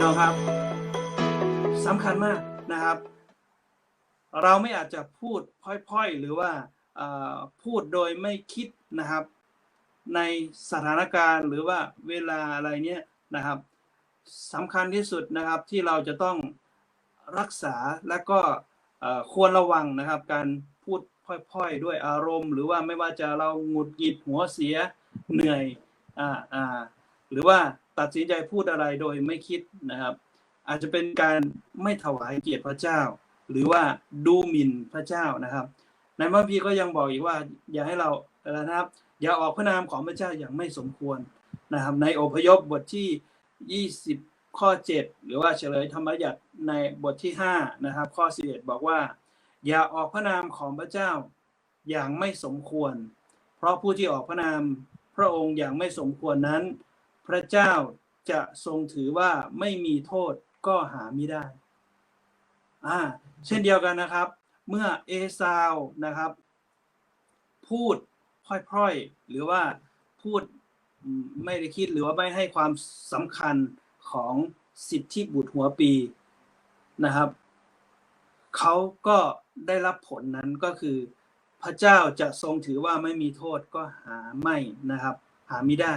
น้องครับสำคัญมากนะครับ เราไม่อาจจะพูดพร่อยๆ หรือว่าพูดโดยไม่คิดนะครับ ในสถานการณ์หรือว่าเวลาอะไรเนี้ยนะครับสำคัญที่สุดนะครับที่เราจะต้องรักษาและก็ควรระวังนะครับ การพูดพร่อยๆ ด้วยอารมณ์ หรือว่าไม่ว่าจะเราหงุดหงิดหัวเสียเหนื่อยอ่าอ่าหรือว่า ตัดสินใจพูดอะไรโดยไม่คิดนะครับ อาจจะเป็นการไม่ถวายเกียรติพระเจ้า หรือว่าดูหมิ่นพระเจ้านะครับในพระคัมภีก็ยังบอกอีกว่า อย่าให้เราอะไรนะครับ อย่าออกพระนามของพระเจ้าอย่างไม่สมควรนะครับ ในอพยพบทที่ 20 ข้อ 7 หรือว่าเฉลยธรรมบัญญัติในบทที่5นะครับ ข้อ11บอกว่า อย่าออกพระนามของพระเจ้าอย่างไม่สมควร เพราะผู้ที่ออกพระนามพระองค์อย่างไม่สมควรนั้น พระเจ้าจะทรงถือว่าไม่มีโทษก็หาไม่ได้อ่าเช่นเดียวกันนะครับ เมื่อเอซาวนะครับ พูดพร่อยๆ หรือว่าพูดไม่ได้คิดหรือว่าไม่ให้ความสำคัญของสิทธิบุตรหัวปีนะครับ เขาก็ได้รับผลนั้นก็คือ พระเจ้าจะทรงถือว่าไม่มีโทษก็หาไม่นะครับ หาไม่ได้